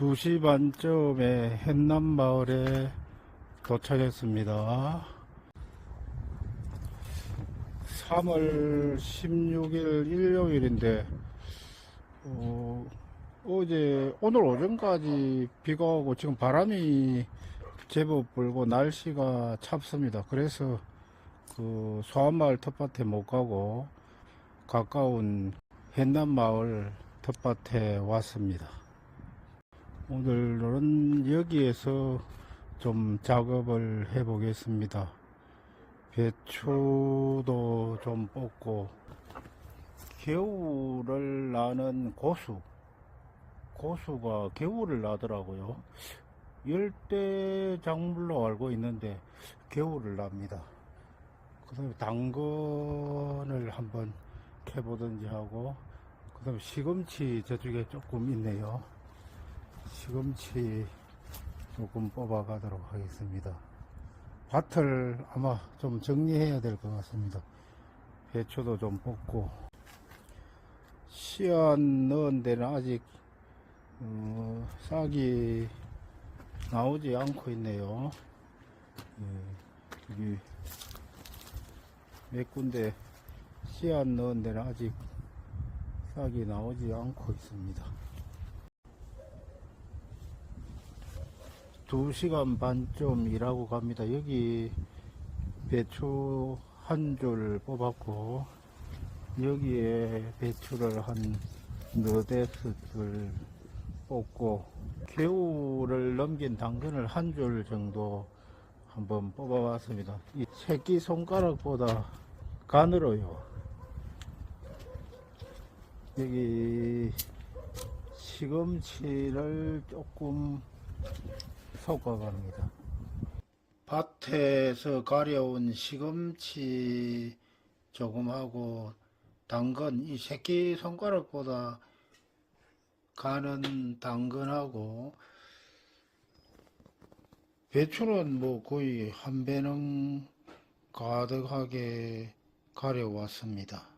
2시 반쯤에 hen남 마을에 도착했습니다. 3월 16일 일요일인데 어, 어제 오늘 오전까지 비가 오고 지금 바람이 제법 불고 날씨가 찹습니다. 그래서 그 소한마을 텃밭에 못 가고 가까운 hen남마을 텃밭에 왔습니다. 오늘은 여기에서 좀 작업을 해 보겠습니다. 배추도 좀 뽑고 겨울을 나는 고수 고수가 겨울을 나더라고요. 열대 작물로 알고 있는데 겨울을 납니다. 그 다음에 당근을 한번 캐보든지 하고 그 다음에 시금치 저쪽에 조금 있네요. 시금치 조금 뽑아 가도록 하겠습니다. 밭을 아마 좀 정리해야 될 것 같습니다. 배추도 좀 뽑고 씨앗 넣은 데는 아직 어, 싹이 나오지 않고 있네요. 예, 몇 군데 씨앗 넣은 데는 아직 싹이 나오지 않고 있습니다. 2시간 반쯤 일하고 갑니다. 여기 배추 한 줄 뽑았고 여기에 배추를 한 너댓 줄 뽑고 겨울을 넘긴 당근을 한 줄 정도 한번 뽑아봤습니다. 이 새끼 손가락보다 가늘어요. 여기 시금치를 조금 섞어갑니다. 밭에서 가려온 시금치 조금 하고 당근 이 새끼 손가락보다 가는 당근하고 배추는 뭐 거의 한 배는 가득하게 가려왔습니다.